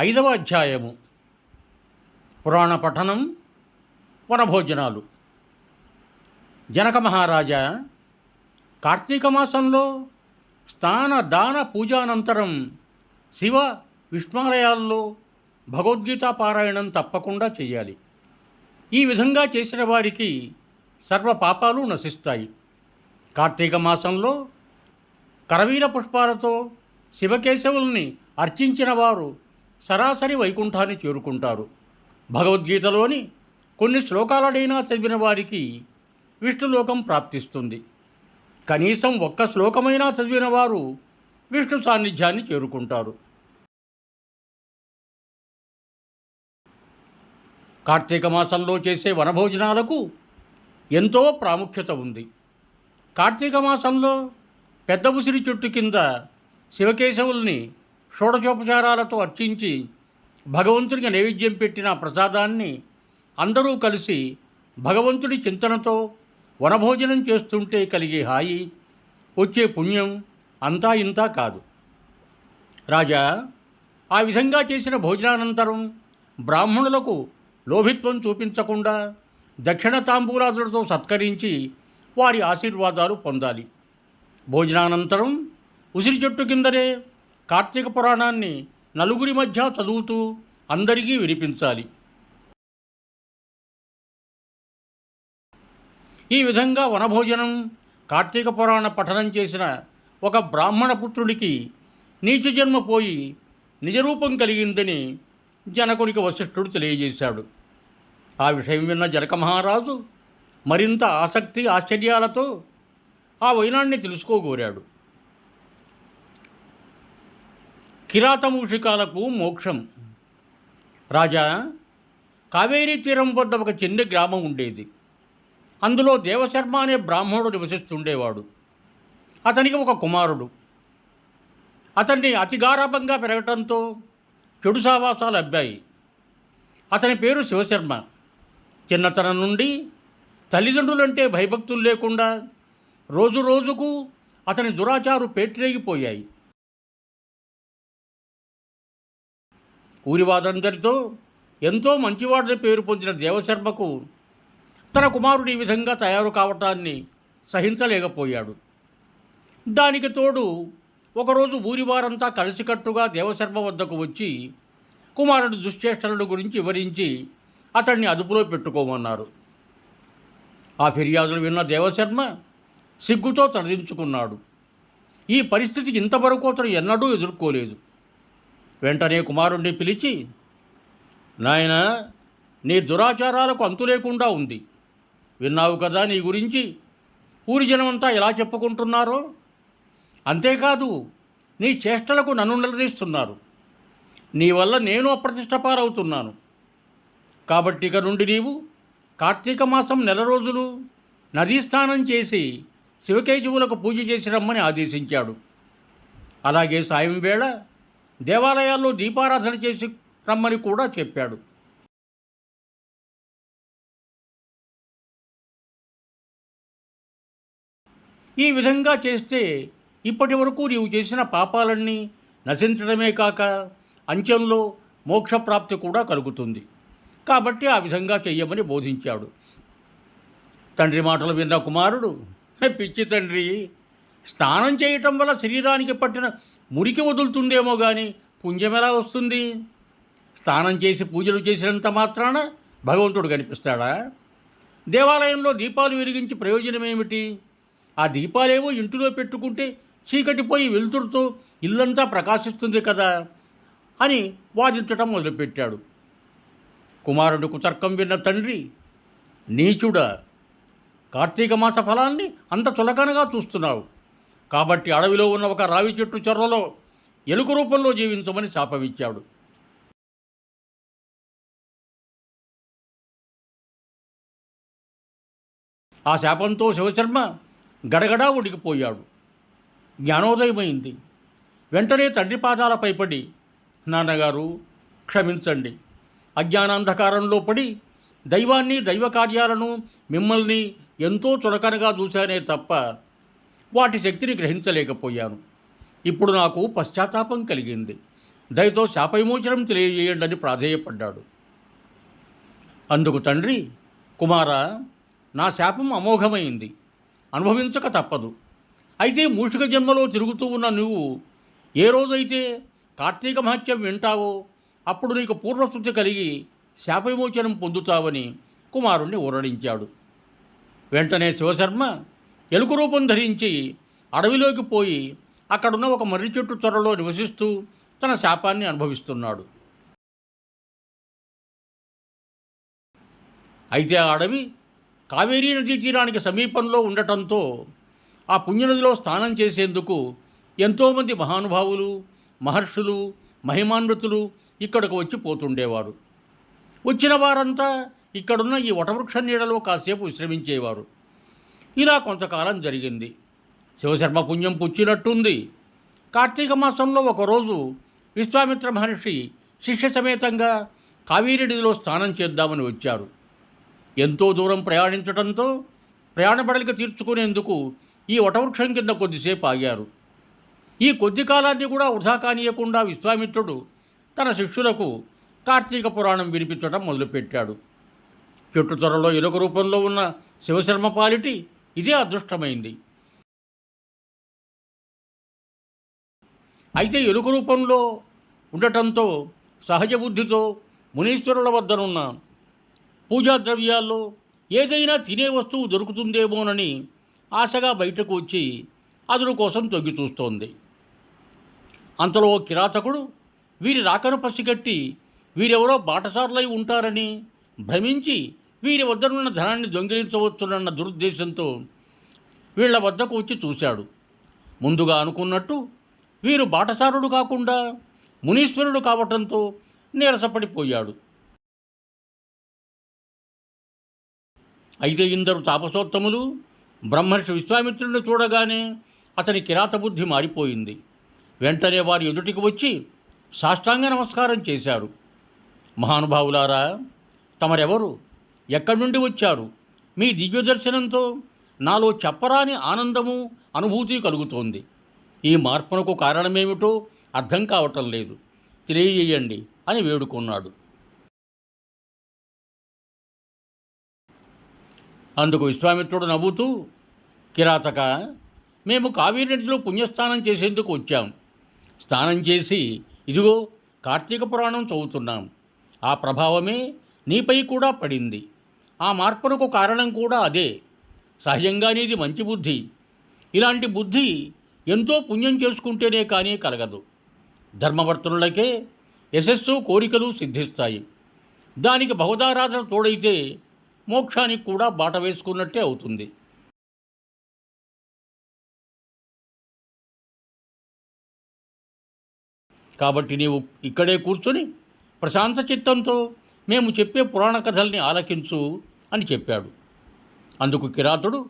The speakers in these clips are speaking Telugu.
ఐదవ అధ్యాయము పురాణ పఠనం వనభోజనాలు. జనక మహారాజా కార్తీక మాసంలో స్నాన దాన పూజానంతరం శివ విష్ణాలయాల్లో భగవద్గీత పారాయణం తప్పకుండా చేయాలి. ఈ విధంగా చేసిన వారికి సర్వ పాపాలు నశిస్తాయి. కార్తీక మాసంలో కరవీర పుష్పాలతో శివకేశవుల్ని అర్చించిన వారు సరాసరి వైకుంఠాన్ని చేరుకుంటారు. భగవద్గీతలోని కొన్ని శ్లోకాలనైనా చదివిన వారికి విష్ణులోకం ప్రాప్తిస్తుంది. కనీసం ఒక్క శ్లోకమైనా చదివిన వారు విష్ణు సాన్నిధ్యాన్ని చేరుకుంటారు. కార్తీక మాసంలో చేసే వనభోజనాలకు ఎంతో ప్రాముఖ్యత ఉంది. కార్తీక మాసంలో పెద్ద ఉసిరి చెట్టు కింద శివకేశవుల్ని షోడచోపచారాలతో అర్చించి భగవంతుడికి నైవేద్యం పెట్టిన ప్రసాదాన్ని అందరూ కలిసి భగవంతుడి చింతనతో వనభోజనం చేస్తుంటే కలిగే హాయి వచ్చే పుణ్యం అంతా ఇంతా కాదు. రాజా ఆ విధంగా చేసిన భోజనానంతరం బ్రాహ్మణులకు లోభిత్వం చూపించకుండా దక్షిణ తాంబూలాదులతో సత్కరించి వారి ఆశీర్వాదాలు పొందాలి. భోజనానంతరం ఉసిరి చెట్టు కిందనే కార్తీక పురాణాన్ని నలుగురి మధ్య చదువుతూ అందరికీ వినిపించాలి. ఈ విధంగా వనభోజనం కార్తీక పురాణ పఠనం చేసిన ఒక బ్రాహ్మణ పుత్రుడికి నీచ జన్మ పోయి నిజరూపం కలిగిందని జనకునికి వశిష్ఠుడు తెలియజేశాడు. ఆ విషయం విన్న జనక మహారాజు మరింత ఆసక్తి ఆశ్చర్యాలతో ఆ వైనాన్ని తెలుసుకోగోరాడు కిరాతమూషికాలకు మోక్షం. రాజా కావేరీ తీరం వద్ద ఒక చిన్న గ్రామం ఉండేది. అందులో దేవశర్మ అనే బ్రాహ్మణుడు నివసిస్తుండేవాడు. అతనికి ఒక కుమారుడు. అతన్ని అతిగారాభంగా పెరగటంతో చెడు సావాసాలు అబ్బాయి. అతని పేరు శివశర్మ. చిన్నతనం నుండి తల్లిదండ్రులంటే భయభక్తులు లేకుండా రోజు రోజుకు అతని దురాచారు పేట్రేగిపోయాయి. ఊరి వారందరితో ఎంతో మంచివాడని పేరు పొందిన దేవశర్మకు తన కుమారుడు ఈ విధంగా తయారు కావటాన్ని సహించలేకపోయాడు. దానికి తోడు ఒకరోజు ఊరి వారంతా కలిసికట్టుగా దేవశర్మ వద్దకు వచ్చి కుమారుడు దుశ్చేష్టల గురించి వివరించి అతన్ని అదుపులో పెట్టుకోమన్నారు. ఆ ఫిర్యాదులు విన్న దేవశర్మ సిగ్గుతో తలదించుకున్నాడు. ఈ పరిస్థితికి ఇంతవరకు అతను ఎన్నడూ ఎదుర్కోలేదు. వెంటనే కుమారుణ్ణి పిలిచి నాయన నీ దురాచారాలకు అంతు లేకుండా ఉంది. విన్నావు కదా నీ గురించి? ఊరి జనమంతా ఎలా చెప్పుకుంటున్నారో? అంతేకాదు నీ చేష్టలకు నన్ను నిలదీస్తున్నారు. నీ వల్ల నేను అప్రతిష్టపారవుతున్నాను కాబట్టి ఇక నుండి నీవు కార్తీక మాసం నెల రోజులు నదీ స్నానం చేసి శివకేశవులకు పూజ చేసి రమ్మని ఆదేశించాడు. అలాగే సాయం వేళ దేవాలయాల్లో దీపారాధన చేసి రమ్మని కూడా చెప్పాడు. ఈ విధంగా చేస్తే ఇప్పటి వరకు నీవు చేసిన పాపాలన్నీ నశించడమే కాక అంచెంలో మోక్షప్రాప్తి కూడా కలుగుతుంది. కాబట్టి ఆ విధంగా చెయ్యమని బోధించాడు. తండ్రి మాటలు విన్న కుమారుడు పిచ్చి తండ్రి స్నానం చేయటం వల్ల శరీరానికి పట్టిన మురికి వదులుతుందేమో కానీ పుణ్యం ఎలా వస్తుంది? స్నానం చేసి పూజలు చేసినంత మాత్రాన భగవంతుడు కనిపిస్తాడా? దేవాలయంలో దీపాలు వెలిగించి ప్రయోజనం ఏమిటి? ఆ దీపాలేవో ఇంటిలో పెట్టుకుంటే చీకటిపోయి వెలుతురుతో ఇల్లంతా ప్రకాశిస్తుంది కదా అని వాదించటం మొదలుపెట్టాడు. కుమారుడుకు తర్కం విన్న తండ్రి నీచుడా కార్తీక మాస ఫలాన్ని అంత చులకనగా చూస్తున్నావు. కాబట్టి అడవిలో ఉన్న ఒక రావి చెట్టు చెర్రలో ఎలుక రూపంలో జీవించమని శాపమిచ్చాడు ఆ శాపంతో శివశర్మ గడగడా ఉడికిపోయాడు. జ్ఞానోదయమైంది. వెంటనే తండ్రి పాదాలపై పడి నాన్నగారు క్షమించండి. అజ్ఞానాంధకారంలో పడి దైవాన్ని దైవ కార్యాలను మిమ్మల్ని ఎంతో చులకనగా చూశానే తప్ప వాటి శక్తిని గ్రహించలేకపోయాను. ఇప్పుడు నాకు పశ్చాత్తాపం కలిగింది. దయతో శాపవిమోచనం తెలియజేయండి అని ప్రాధేయపడ్డాడు. అందుకు తండ్రి కుమార నా శాపం అమోఘమైంది. అనుభవించక తప్పదు. అయితే మూషిక జన్మలో తిరుగుతూ ఉన్న నువ్వు ఏ రోజైతే కార్తీక మహత్యం వింటావో అప్పుడు నీకు పూర్వశుద్ధి కలిగి శాపవిమోచనం పొందుతావని కుమారుణ్ణి ఊరడించాడు వెంటనే శివశర్మ ఎలుక రూపం ధరించి అడవిలోకి పోయి అక్కడున్న ఒక మర్రి చెట్టు త్వరలో నివసిస్తూ తన శాపాన్ని అనుభవిస్తున్నాడు. అయితే ఆ అడవి కావేరీ నదీ తీరానికి సమీపంలో ఉండటంతో ఆ పుణ్యనదిలో స్నానం చేసేందుకు ఎంతోమంది మహానుభావులు మహర్షులు మహిమాన్వితులు ఇక్కడకు వచ్చి పోతుండేవారు. వచ్చిన వారంతా ఇక్కడున్న ఈ వటవృక్ష నీడలో కాసేపు విశ్రమించేవారు. ఇలా కొంతకాలం జరిగింది. శివశర్మ పుణ్యం పుచ్చినట్టుంది. కార్తీక మాసంలో ఒకరోజు విశ్వామిత్ర మహర్షి శిష్య సమేతంగా కావేరీ నదిలో స్నానం చేద్దామని వచ్చారు. ఎంతో దూరం ప్రయాణించడంతో ప్రయాణ బడలిక తీర్చుకునేందుకు ఈ వటవృక్షం కింద కొద్దిసేపు ఆగారు. ఈ కొద్ది కాలాన్ని కూడా వృధా కానీయకుండా విశ్వామిత్రుడు తన శిష్యులకు కార్తీక పురాణం వినిపించడం మొదలుపెట్టాడు. చెట్టు త్వరలో ఎలుక రూపంలో ఉన్న శివశర్మ పాలిటి ఇదే అదృష్టమైంది. అయితే ఎలుక రూపంలో ఉండటంతో సహజ బుద్ధితో మునీశ్వరుల వద్దనున్న పూజా ద్రవ్యాల్లో ఏదైనా తినే వస్తువు దొరుకుతుందేమోనని ఆశగా బయటకు వచ్చి అదురు కోసం తొగ్గి చూస్తోంది. అంతలో ఓ కిరాతకుడు వీరి రాకను పసిగట్టి వీరెవరో బాటసారులై ఉంటారని భ్రమించి వీరి వద్దనున్న ధనాన్ని దొంగిలించవచ్చునన్న దురుద్దేశంతో వీళ్ళ వద్దకు వచ్చి చూశాడు. ముందుగా అనుకున్నట్టు వీరు బాటసారుడు కాకుండా మునీశ్వరుడు కావటంతో నీరసపడిపోయాడు. అయితే ఇందరు తాపసోత్తములు బ్రహ్మర్షి విశ్వామిత్రుడిని చూడగానే అతని కిరాతబుద్ధి మారిపోయింది. వెంటనే వారి ఎదుటికి వచ్చి సాష్టాంగ నమస్కారం చేశారు. మహానుభావులారా తమరెవరు? ఎక్కడి నుండి వచ్చారు? మీ దివ్యదర్శనంతో నాలో చెప్పరాని ఆనందము అనుభూతి కలుగుతోంది. ఈ మార్పునకు కారణమేమిటో అర్థం కావటం లేదు. తెలియజేయండి అని వేడుకున్నాడు. అందుకు విశ్వామిత్రుడు నవ్వుతూ కిరాతక మేము కావేరి నదిలో పుణ్యస్నానం చేసేందుకు వచ్చాం. స్నానం చేసి ఇదిగో కార్తీక పురాణం చదువుతున్నాం. ఆ ప్రభావమే నీపై కూడా పడింది. ఆ మార్పునకు కారణం కూడా అదే. సహజంగానే ఇది మంచి బుద్ధి. ఇలాంటి బుద్ధి ఎంతో పుణ్యం చేసుకుంటేనే కానీ కలగదు. ధర్మవర్తనులకే యశస్సు కోరికలు సిద్ధిస్తాయి. దానికి భవదారాధన తోడైతే మోక్షానికి కూడా బాట వేసుకున్నట్టే అవుతుంది. కాబట్టి నీవు ఇక్కడే కూర్చొని ప్రశాంత చిత్తంతో మేము చెప్పే పురాణ కథల్ని ఆలకించు. అని చెప్పాడు. అందుకు కిరాతుడు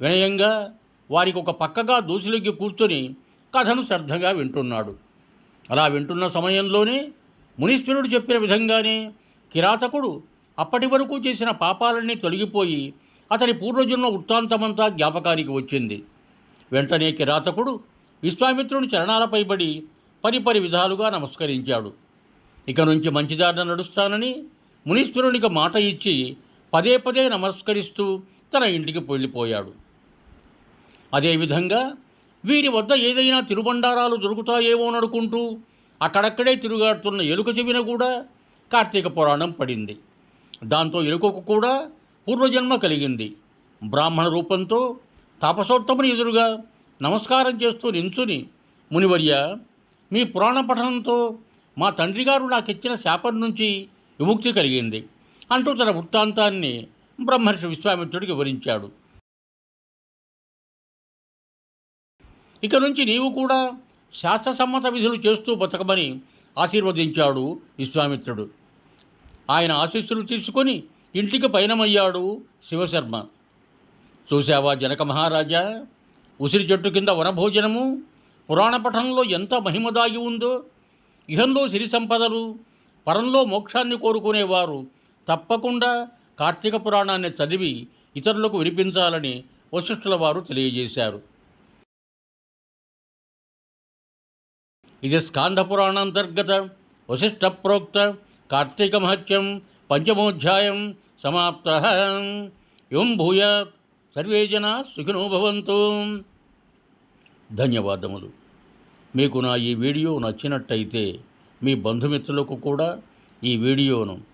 వినయంగా వారికి ఒక పక్కగా దూసులెక్కి కూర్చొని కథను శ్రద్ధగా వింటున్నాడు. అలా వింటున్న సమయంలోనే మునీశ్వరుడు చెప్పిన విధంగానే కిరాతకుడు అప్పటి వరకు చేసిన పాపాలన్నీ తొలగిపోయి అతని పూర్వజన్మ వృత్తాంతమంతా జ్ఞాపకానికి వచ్చింది. వెంటనే కిరాతకుడు విశ్వామిత్రుని చరణాలపై పడి పరిపరి విధాలుగా నమస్కరించాడు. ఇక నుంచి మంచిదారిన నడుస్తానని మునీశ్వరునికి మాట ఇచ్చి పదే పదే నమస్కరిస్తూ తన ఇంటికి వెళ్ళిపోయాడు. అదేవిధంగా వీరి వద్ద ఏదైనా తిరుబండారాలు దొరుకుతాయేమోననుకుంటూ అక్కడక్కడే తిరుగాడుతున్న ఎలుక చెవిన కూడా కార్తీక పురాణం పడింది. దాంతో ఎలుకకు కూడా పూర్వజన్మ కలిగింది. బ్రాహ్మణ రూపంతో తాపసోత్తముని ఎదురుగా నమస్కారం చేస్తూ నించుని మునివర్య మీ పురాణ పఠనంతో మా తండ్రి గారు నాకు ఇచ్చిన శాపం నుంచి విముక్తి కలిగింది. అంటూ తన వృత్తాంతాన్ని బ్రహ్మర్షి విశ్వామిత్రుడికి వివరించాడు. ఇక నుంచి నీవు కూడా శాస్త్రసమ్మత విధులు చేస్తూ బతకమని ఆశీర్వదించాడు విశ్వామిత్రుడు. ఆయన ఆశీస్సులు తీసుకొని ఇంటికి పయనమయ్యాడు శివశర్మ. చూశావా జనక మహారాజా? ఉసిరి చెట్టు కింద వనభోజనము పురాణ పఠనంలో ఎంత మహిమ దాగి ఉందో. ఇహంలో సిరి సంపదలు పరంలో మోక్షాన్ని కోరుకునేవారు తప్పకుండా కార్తీక పురాణాన్ని చదివి ఇతరులకు వినిపించాలని వశిష్ఠుల వారు తెలియజేశారు. ఇది స్కాంద పురాణాంతర్గత వశిష్ఠ ప్రోక్త కార్తీక మహత్యం పంచమోధ్యాయం సమాప్త. ఏం భూయాత్ సర్వే జనా సుఖినో భవంతు. ధన్యవాదములు. మీకు నా ఈ వీడియో నచ్చినట్టయితే మీ బంధుమిత్రులకు కూడా ఈ వీడియోను